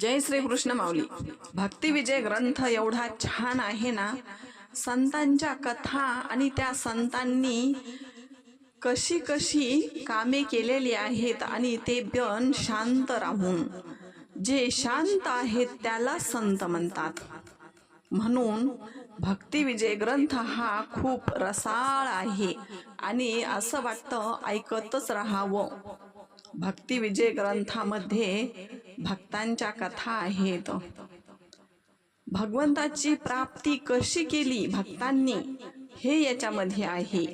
जय श्री कृष्ण माऊली. भक्ती विजय ग्रंथ एवढा छान आहे ना? संतांच्या कथा आणि त्या संतांनी कशी कशी कामे केलेली आहेत आणि ते बन शांत राहून जे शांत आहेत त्याला संत म्हणतात. म्हणून भक्ती विजय ग्रंथ हा खूप रसाळ आहे आणि असं वाटतं ऐकतच राहावं. भक्ती विजय ग्रंथामध्ये भक्तांच्या कथा आहेत. भगवंताची प्राप्ती कशी केली भक्तांनी? हे याच्यामध्ये आहे.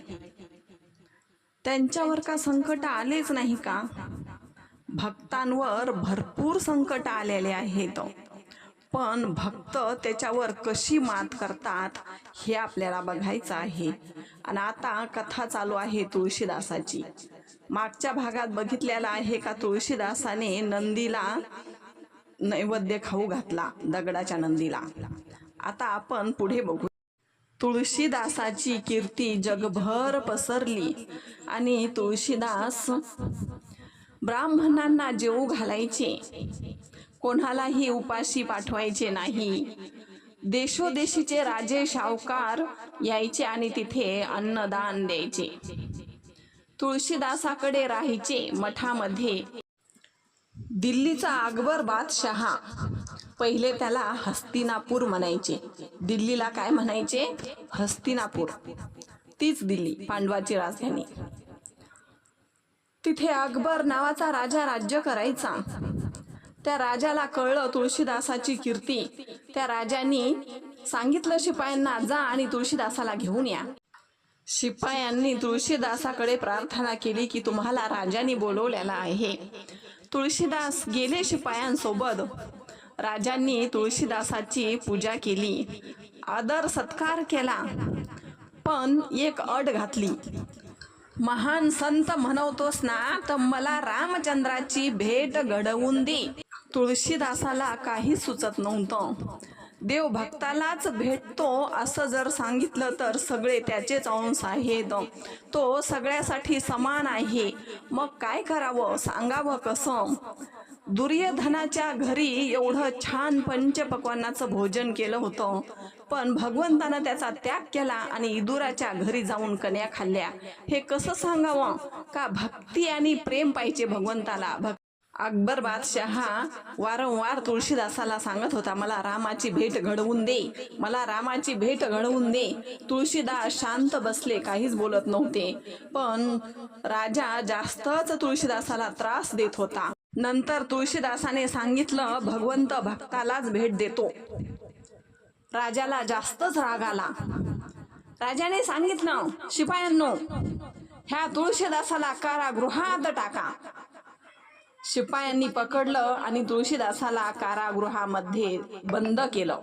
त्यांच्यावर का संकट आलेच नाही का? भक्तांवर भरपूर संकट आलेले आहेत. पण भक्त त्याच्यावर कशी मात करतात हे आपल्याला बघायचं आहे. आणि आता कथा चालू आहे तुळशीदासाची. मागच्या भागात बघितलेला आहे का तुळशीदासाने नंदीला नैवेद्य खाऊ घातला दगडाच्या नंदीला. आता आपण पुढे बघू. तुळशीदासाची कीर्ती जगभर पसरली आणि तुळशीदास ब्राह्मणांना जेवू घालायचे. कोणालाही उपाशी पाठवायचे नाही. देशोदेशीचे राजे शावकार यायचे आणि तिथे अन्नदान द्यायचे. तुळशीदासाकडे राहायचे मठामध्ये. दिल्लीचा अकबर बादशहा पहिले त्याला हस्तिनापूर म्हणायचे. दिल्लीला काय म्हणायचे? हस्तिनापूर. तीच दिल्ली पांडवाची राजधानी. तिथे अकबर नावाचा राजा राज्य करायचा. त्या राजाला कळलं तुळशीदासाची कीर्ती. त्या राजांनी सांगितलं शिपायांना जा आणि तुळशीदासाला घेऊन या. शिपायांनी तुळशीदासाकडे प्रार्थना केली की तुम्हाला राजाने बोलवलेला आहे. तुळशीदास गेले शिपायांसोबत. राजांनी तुळशीदासाची पूजा केली. आदर सत्कार केला. पण एक अट घातली. महान संत म्हणवतोस ना तर मला रामचंद्राची भेट घडवून दे. तुळशीदासाला काही सुचत नव्हतं. देव भक्तालाच भेटतो असं जर सांगितलं तर सगळे त्याचेच अंश आहेत. तो सगळ्यासाठी समान आहे. मग काय करावं? सांगावं कसं? दुर्योधनाच्या घरी एवढं छान पंचपक्वानाचं भोजन केलं होतं. पण भगवंतानं त्याचा त्याग केला आणि इदुराच्या घरी जाऊन कन्या खाल्ल्या. हे कसं सांगावं? का भक्ती आणि प्रेम पाहिजे भगवंताला? भक् अकबर बादशहा वारंवार तुळशीदासाला सांगत होता मला रामाची भेट घडवून दे मला रामाची भेट घडवून दे. तुळशीदास शांत बसले काहीच बोलत नव्हते. पण राजा जास्तच तुळशीदासाला त्रास देत होता. नंतर तुळशीदासाने सांगितलं भगवंत भक्तालाच भेट देतो. राजाला जास्तच राग आला. राजाने सांगितलं शिपायांनो ह्या तुळशीदासाला कारागृहात टाका. शिपायांनी पकडलं आणि तुळशीदासाला कारागृहामध्ये बंद केलं.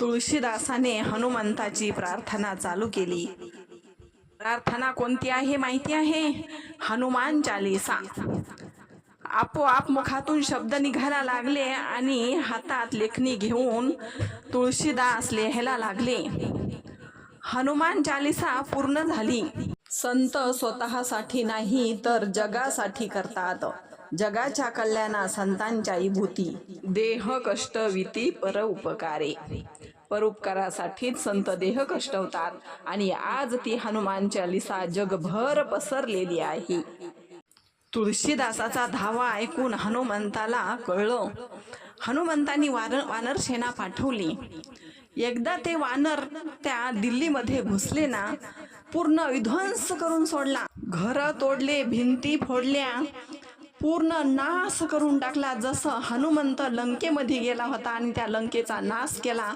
तुळशीदासाने हनुमंताची प्रार्थना चालू केली. प्रार्थना कोणती आहे माहिती आहे? हनुमान चालिसा. आपोआप मुखातून शब्द निघायला लागले आणि हातात लेखणी घेऊन तुळशीदास लिहायला लागले. हनुमान चालिसा पूर्ण झाली. संत स्वतःसाठी नाही तर जगासाठी करतात. जगाच्या कल्याणा संतांच्याही भूती. देह कष्ट विती पर उपकारे परोपकारासाठीच संत देह कष्टवतात आणि आज ती हनुमान चालिसा जगभर पसरलेली आहे. तुळशीदासाचा धावा ऐकून हनुमंताला कळलं. हनुमंतानी वार वानर सेना पाठवली. एकदा ते वानर त्या दिल्लीमध्ये घुसले ना पूर्ण विध्वंस करून सोडला. घर तोडले भिंती फोडल्या. पूर्ण नाश करून टाकला. जसं हनुमंत लंकेमध्ये गेला होता आणि त्या लंकेचा नाश केला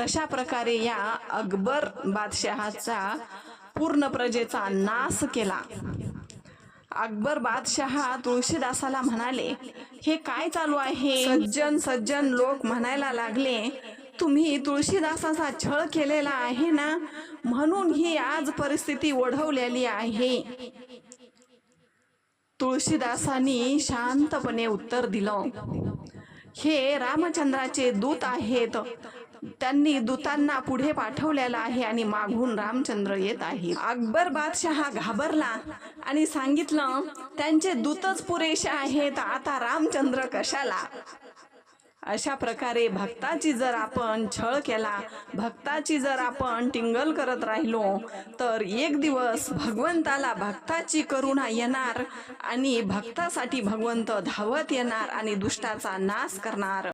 तशा प्रकारे या अकबर बादशहाचा पूर्ण प्रजेचा नाश केला. अकबर बादशहा तुळशीदासाला म्हणाले हे काय चालू आहे? सज्जन सज्जन लोक म्हणायला लागले तुम्ही तुळशीदासाचा छळ केलेला आहे ना? म्हणून ही आज परिस्थिती ओढवलेली आहे. तुळशीदासांनी शांतपणे उत्तर दिलं. हे रामचंद्राचे दूत आहेत. त्यांनी दूतांना पुढे पाठवलेला आहे आणि मागून रामचंद्र येत आहे अकबर बादशहा घाबरला आणि सांगितलं त्यांचे दूतच पुरेसे आहेत. आता रामचंद्र कशाला? अशा प्रकारे भक्ताची जर आपण छळ केला भक्ताची जर आपण टिंगल करत राहिलो तर एक दिवस भगवंताला भक्ताची करुणा येणार आणि भक्तासाठी भगवंत धावत येणार आणि दुष्टाचा नाश करणार.